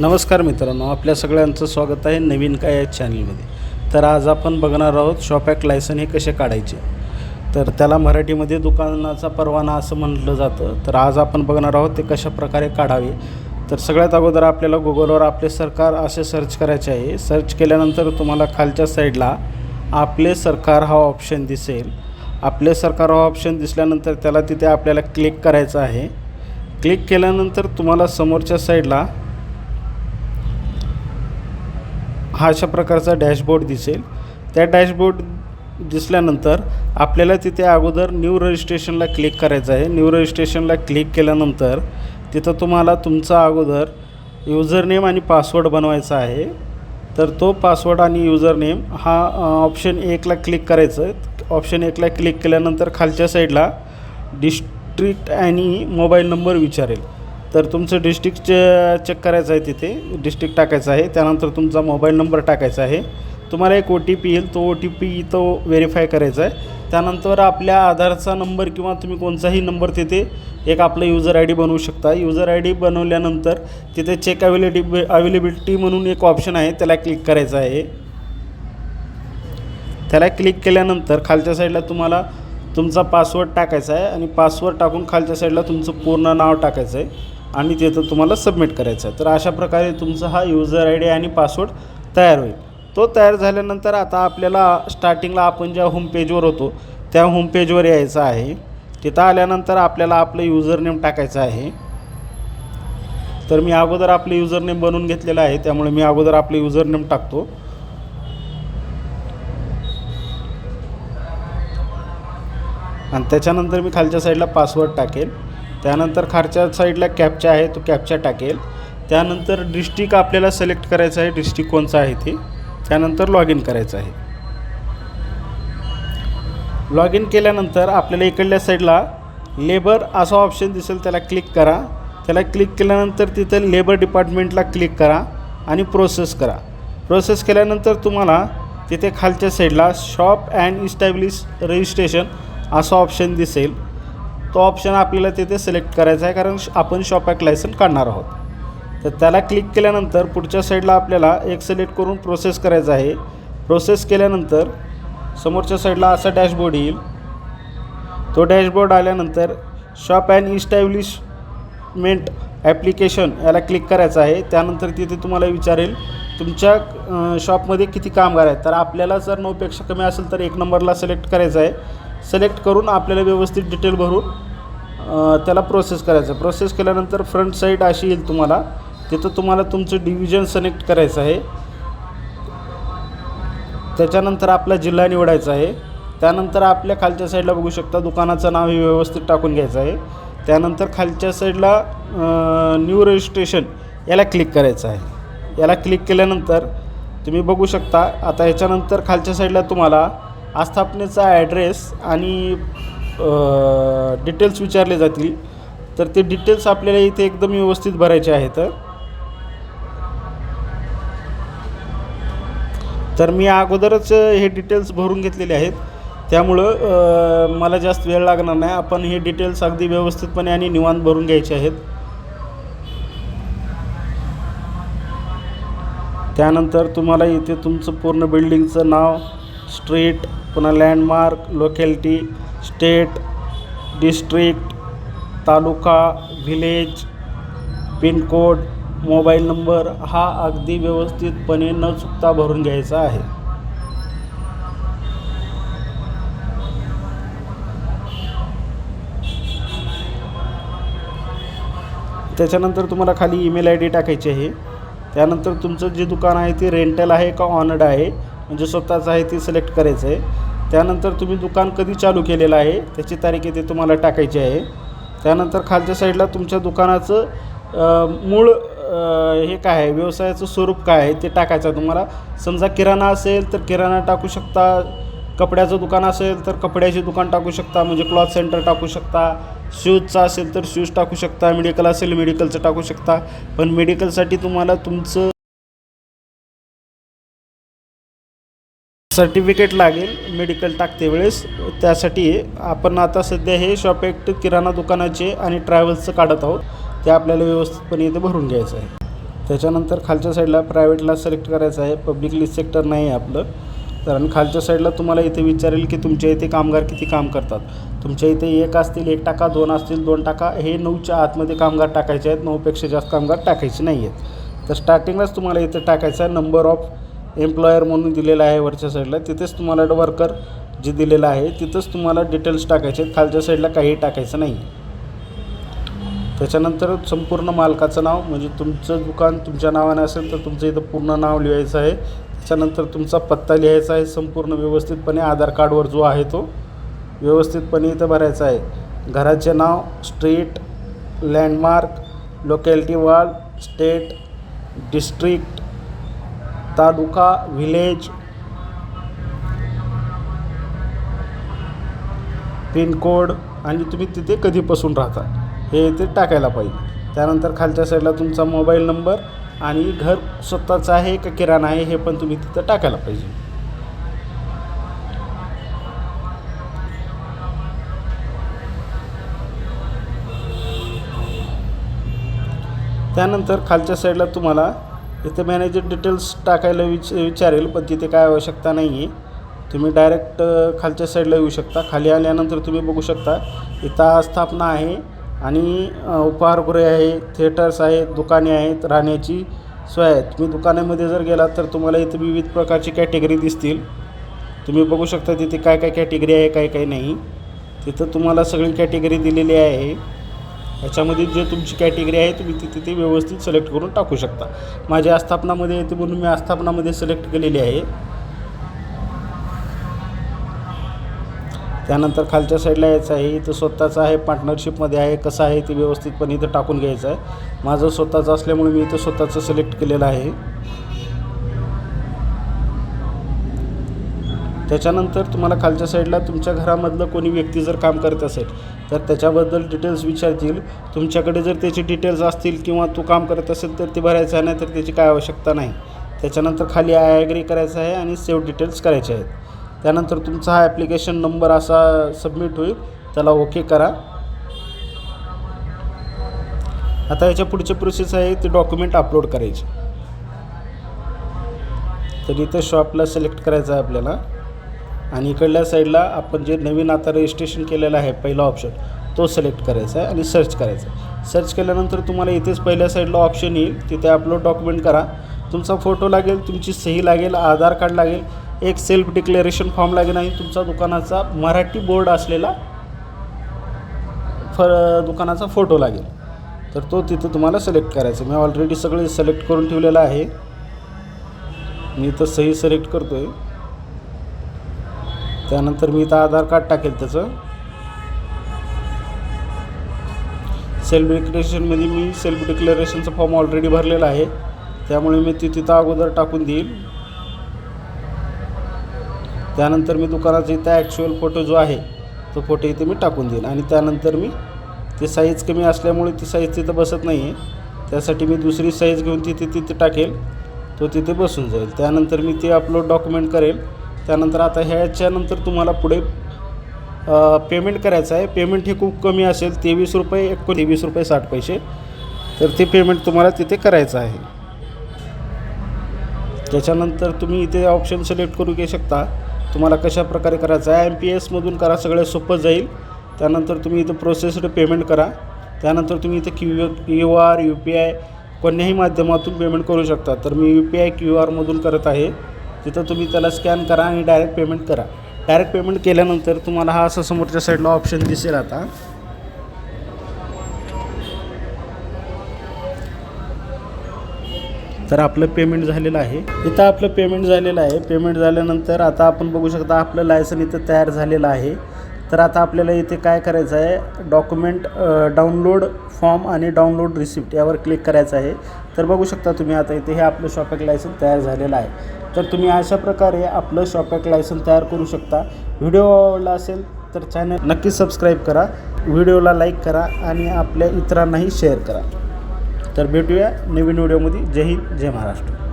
नमस्कार मित्रांनो आपल्या सगळ्यांचं स्वागत आहे नवीन काय या चॅनलमध्ये तर आज आपण बघणार आहोत शॉपॅक लायसन हे कसे काढायचे. तर त्याला मराठीमध्ये दुकानाचा परवाना असं म्हटलं जातं. तर आज आपण बघणार आहोत ते कशा प्रकारे काढावे. तर सगळ्यात अगोदर आपल्याला गुगलवर आपले सरकार असे सर्च करायचे आहे. सर्च केल्यानंतर तुम्हाला खालच्या साईडला आपले सरकार हा ऑप्शन दिसेल. आपले सरकार हा ऑप्शन दिसल्यानंतर त्याला तिथे आपल्याला क्लिक करायचं आहे. क्लिक केल्यानंतर तुम्हाला समोरच्या साईडला हा अशा प्रकारचा डॅशबोर्ड दिसेल. त्या डॅशबोर्ड दिसल्यानंतर आपल्याला तिथे अगोदर न्यू रजिस्ट्रेशनला क्लिक करायचं आहे. न्यू रजिस्ट्रेशनला क्लिक केल्यानंतर तिथं तुम्हाला तुमचा अगोदर युजर नेम आणि पासवर्ड बनवायचा आहे. तर तो पासवर्ड आणि युजर नेम हा ऑप्शन एकला क्लिक करायचं आहे. ऑप्शन एकला क्लिक केल्यानंतर खालच्या साईडला डिस्ट्रिक्ट आणि मोबाईल नंबर विचारेल. तर तुमचं डिस्ट्रिक्ट चे चेक करायचं आहे तिथे डिस्ट्रिक्ट टाकायचं आहे. त्यानंतर तुमचा मोबाईल नंबर टाकायचा आहे. तुम्हाला एक ओ टी पी येईल तो ओ टी पी तो व्हेरीफाय करायचा आहे. त्यानंतर आपल्या आधारचा नंबर किंवा तुम्ही कोणताही नंबर तिथे एक आपलं युजर आय डी बनवू शकता. युजर आय डी बनवल्यानंतर तिथे चेक अवेलेबि अवेलेबिलिटी म्हणून एक ऑप्शन आहे त्याला क्लिक करायचं आहे. त्याला क्लिक केल्यानंतर खालच्या साईडला तुम्हाला तुमचा पासवर्ड टाकायचा आहे आणि पासवर्ड टाकून खालच्या साईडला तुमचं पूर्ण नाव टाकायचं आहे. आणि तिथं तुम्हाला सबमिट करायचं आहे. तर अशा प्रकारे तुमचा हा युजर आय डी आणि पासवर्ड तयार होईल. तो तयार झाल्यानंतर आता आपल्याला स्टार्टिंगला आपण ज्या होम पेजवर होतो त्या होम पेजवर यायचं आहे. तिथं आल्यानंतर आपल्याला आपलं युजर नेम टाकायचं आहे. तर मी अगोदर आपलं युजर नेम बनवून घेतलेलं आहे त्यामुळे मी अगोदर आपलं युजर नेम टाकतो. आणि त्याच्यानंतर मी खालच्या साईडला पासवर्ड टाकेल. त्यानंतर खालच्या साईडला कॅपचा आहे तो कॅपचा टाकेल. त्यानंतर डिस्ट्रिक्ट आपल्याला सिलेक्ट करायचं आहे डिस्ट्रिक्ट कोणचं आहे ते. त्यानंतर लॉग इन करायचं आहे. लॉग इन केल्यानंतर आपल्याला इकडल्या साईडला लेबर असा ऑप्शन दिसेल त्याला क्लिक करा. त्याला क्लिक केल्यानंतर तिथं लेबर डिपार्टमेंटला क्लिक करा आणि प्रोसेस करा. प्रोसेस केल्यानंतर तुम्हाला तिथे खालच्या साईडला शॉप अँड इस्टॅब्लिश रजिस्ट्रेशन असा ऑप्शन दिसेल. तो ऑप्शन आपल्याला तिथे सिलेक्ट करायचा आहे कारण श- आपण शॉप लायसन काढणार आहोत. तर त्याला क्लिक केल्यानंतर पुढच्या साईडला आपल्याला एक सिलेक्ट करून प्रोसेस करायचा आहे. प्रोसेस केल्यानंतर समोरच्या साईडला असा डॅशबोर्ड येईल. तो डॅशबोर्ड आल्यानंतर शॉप अँड इस्टॅब्लिशमेंट ॲप्लिकेशन याला क्लिक करायचं आहे. त्यानंतर तिथे तुम्हाला विचारेल तुमच्या शॉपमध्ये किती कामगार आहेत? तर आपल्याला जर नऊपेक्षा कमी असेल तर एक नंबरला सिलेक्ट करायचं आहे. सिलेक्ट करून आपल्याला व्यवस्थित डिटेल भरून त्याला प्रोसेस करायचं. आहे प्रोसेस केल्यानंतर फ्रंट साईड अशी येईल तुम्हाला. तिथं तुम्हाला तुमचं डिव्हिजन सिलेक्ट करायचं आहे. त्याच्यानंतर आपला जिल्हा निवडायचा आहे. त्यानंतर आपल्या खालच्या साईडला बघू शकता दुकानाचं नाव हे व्यवस्थित टाकून घ्यायचं आहे. त्यानंतर खालच्या साईडला न्यू रजिस्ट्रेशन याला क्लिक करायचं आहे. याला क्लिक केल्यानंतर तुम्ही बघू शकता आता ह्याच्यानंतर खालच्या साईडला तुम्हाला आस्थापनेचा ॲड्रेस आणि डिटेल्स विचारले जातील. तर ते डिटेल्स आपल्याला इथे एकदम व्यवस्थित भरायचे आहेत. तर मी अगोदरच हे डिटेल्स भरून घेतलेले आहेत. त्यामुळं मला जास्त वेळ लागणार नाही. आपण हे डिटेल्स अगदी व्यवस्थितपणे आणि निवांत भरून घ्यायचे आहेत. त्यानंतर तुम्हाला इथे तुमचं पूर्ण बिल्डिंगचं नाव स्ट्रीट पुन्हा landmark locality state district taluka village pincode mobile number हा अगदी व्यवस्थितपणे न चुकता भरून घ्यायचा आहे. त्याच्यानंतर तुम्हाला खाली ईमेल आय डी टाकायची आहे. त्यानंतर तुमचं जे दुकान आहे ते रेंटल आहे का ऑनर्ड आहे? म्हणजे स्वतःचं आहे ते सिलेक्ट करायचं आहे त्यानंतर तुम्ही दुकान कधी चालू केलेलं आहे त्याची तारीख इथे तुम्हाला टाकायची आहे. त्यानंतर खालच्या साईडला तुमच्या दुकानाचं मूळ हे काय आहे व्यवसायाचं स्वरूप काय आहे ते टाकायचं आहे तुम्हाला. समजा किराणा असेल तर किराणा टाकू शकता कपड्याचं दुकान असेल तर कपड्याचे दुकान टाकू शकता म्हणजे क्लॉथ सेंटर टाकू शकता शूजचं असेल तर शूज टाकू शकता मेडिकल असेल मेडिकलचं टाकू शकता. पण मेडिकलसाठी तुम्हाला तुमचं सर्टिफिकेट लागेल मेडिकल टाकते वेळेस. त्यासाठी आपण आता सध्या हे शॉप ॲक्ट किराणा दुकानाचे आणि ट्रॅव्हल्सचं काढत आहोत. ते आपल्याला व्यवस्थितपणे इथे भरून घ्यायचं आहे. त्याच्यानंतर खालच्या साईडला प्रायव्हेटला सिलेक्ट करायचं आहे. पब्लिकली सेक्टर नाही आहे आपलं. तर आणि खालच्या साईडला तुम्हाला इथे विचारेल की तुमच्या इथे कामगार किती काम करतात. तुमच्या इथे एक असतील एक टाका दोन असतील दोन टाका. हे नऊच्या आतमध्ये कामगार टाकायचे आहेत. नऊपेक्षा जास्त कामगार टाकायचे नाही आहेत तर स्टार्टिंगलाच तुम्हाला इथे टाकायचं आहे. नंबर ऑफ एम्प्लॉयर म्हणून दिलेलं आहे वरच्या साईडला तिथेच तुम्हाला वर्कर जे दिलेलं आहे तिथंच तुम्हाला डिटेल्स टाकायचे आहेत. खालच्या साईडला काहीही टाकायचं नाही त्याच्यानंतर संपूर्ण मालकाचं नाव म्हणजे तुमचं दुकान तुमच्या नावाने असेल तर तुमचं इथं पूर्ण नाव लिहायचं आहे. त्याच्यानंतर तुमचा पत्ता लिहायचा आहे. संपूर्ण व्यवस्थितपणे आधार कार्डवर जो आहे तो व्यवस्थितपणे इथं भरायचा आहे. घराचे नाव street landmark locality ward state district taluka village pincode आणि तुम्ही तिथे कधीपासून राहता हे ते टाकायला पाहिजे. त्यानंतर खालच्या साईडला तुमचा मोबाईल नंबर आणि घर स्वतःचं आहे का किराणा आहे हे पण तुम्ही तिथं टाकायला पाहिजे. त्यानंतर खालच्या साईडला तुम्हाला इथे मॅनेजर डिटेल्स टाकायला विच विचारेल पण तिथे काय आवश्यकता नाही आहे तुम्ही डायरेक्ट खालच्या साईडला येऊ शकता. खाली आल्यानंतर तुम्ही बघू शकता. इथं आस्थापना आहे आणि उपहारगृहे आहे थिएटर्स आहेत दुकाने आहेत राहण्याची सोय आहे. तुम्ही दुकानामध्ये जर गेलात तर तुम्हाला इथे विविध प्रकारची कॅटेगरी दिसतील. तुम्ही बघू शकता तिथे काय काय कॅटेगरी आहे काय काय नाही. तिथं तुम्हाला सगळी कॅटेगरी दिलेली आहे. याच्यामध्ये जे तुमची कॅटेगरी आहे तुम्ही तिथे ते व्यवस्थित सिलेक्ट करून टाकू शकता. माझ्या आस्थापनामध्ये येते म्हणून मी आस्थापनामध्ये सिलेक्ट केलेली आहे. त्यानंतर खालच्या साईडला यायचं आहे इथं स्वतःचं आहे पार्टनरशिपमध्ये आहे कसं आहे ते व्यवस्थितपणे इथं टाकून घ्यायचं आहे. माझं स्वतःचं असल्यामुळे मी इथं स्वतःचं सिलेक्ट केलेलं आहे. त्याच्यानंतर तुम्हाला खालच्या साईडला तुमच्या घरामधलं कोणी व्यक्ती जर काम करत असेल तर त्याच्याबद्दल डिटेल्स विचारतील. तुमच्याकडे जर त्याचे डिटेल्स असतील किंवा तो काम करत असेल तर ते भरायचं आहे नाही तर त्याची काय आवश्यकता नाही. त्याच्यानंतर खाली आय ॲग्री करायचं आहे आणि सेव्ह डिटेल्स करायचे आहेत. त्यानंतर तुमचा हा ॲप्लिकेशन नंबर असा सबमिट होईल. त्याला ओके करा. आता याच्या पुढचे प्रोसेस आहे ते डॉक्युमेंट अपलोड करायचे. तर इथं शॉपला सिलेक्ट करायचं आहे आपल्याला. आणि इकडल्या साईडला आपण जे नवीन आता रजिस्ट्रेशन केलेलं आहे पहिला ऑप्शन तो सिलेक्ट करायचा आहे आणि सर्च करायचा आहे. सर्च केल्यानंतर तुम्हाला इथेच पहिल्या साईडला ऑप्शन येईल तिथे अपलोड डॉक्युमेंट करा. तुमचा फोटो लागेल तुमची सही लागेल आधार कार्ड लागेल एक सेल्फ डिक्लेरेशन फॉर्म लागेल आणि तुमचा दुकानाचा मराठी बोर्ड असलेला फ दुकानाचा फोटो लागेल. तर तो तिथं तुम्हाला सिलेक्ट करायचा मी ऑलरेडी सगळे सिलेक्ट करून ठेवलेलं आहे. मी इथं सही सिलेक्ट करतो आहे त्यानंतर मी इथं आधार कार्ड टाकेल त्याचं. सेल्फ डिक्लेरेशनमध्ये मी सेल्फ डिक्लेरेशनचा फॉर्म ऑलरेडी भरलेला आहे. त्यामुळे मी ती तिथं अगोदर टाकून देईल. त्यानंतर मी दुकानाचा इथं ॲक्च्युअल फोटो जो आहे तो फोटो इथे मी टाकून देईल. आणि त्यानंतर मी ते साईज कमी असल्यामुळे ती साईज तिथं बसत नाही आहे त्यासाठी मी दुसरी साईज घेऊन तिथे तिथे टाकेल. तो तिथे बसून जाईल. त्यानंतर मी ते अपलोड डॉक्युमेंट करेल. त्यानंतर आता ह्याच्यानंतर तुम्हाला पुढे पेमेंट करायचं आहे. पेमेंट हे खूप कमी असेल तेवीस रुपये एकोण तेवीस रुपये साठ पैसे. तर ते पेमेंट तुम्हाला तिथे करायचं आहे. त्याच्यानंतर तुम्ही इथे ऑप्शन सिलेक्ट करू घेऊ शकता. तुम्हाला कशा प्रकारे करायचं आहे? एम पी एसमधून करा सगळं सोपं जाईल. त्यानंतर तुम्ही इथं प्रोसेस्ड पेमेंट करा. त्यानंतर तुम्ही इथं Q Q R U P I कोणत्याही माध्यमातून पेमेंट करू शकता. तर मी यू पी आय क्यू आरमधून करत आहे. तिथं तुम्ही त्याला स्कॅन करा आणि डायरेक्ट पेमेंट करा. डायरेक्ट पेमेंट केल्यानंतर तुम्हाला हा असं समोरच्या साईडला ऑप्शन दिसेल आता. तर आपलं पेमेंट झालेलं आहे. इथं आपलं पेमेंट झालेलं आहे. पेमेंट झाल्यानंतर आता आपण बघू शकता आपलं लायसन इथं तयार झालेलं आहे. तर आता आपल्याला इथे काय करायचं आहे? डॉक्युमेंट डाउनलोड फॉर्म आणि डाउनलोड रिसिप्ट यावर क्लिक करायचं आहे. तर बघू शकता तुम्ही आता इथे हे आपलं शॉपॅक लायसन तयार झालेलं आहे. तर तुम्ही अशा प्रकारे आपलं शॉपॅक लायसन तयार करू शकता. व्हिडिओ आवडला असेल तर चॅनल नक्की सबस्क्राईब करा. व्हिडिओला लाईक करा आणि आपल्या इतरांनाही शेअर करा. तर भेटूया नवीन व्हिडिओमध्ये जय हिंद जय महाराष्ट्र.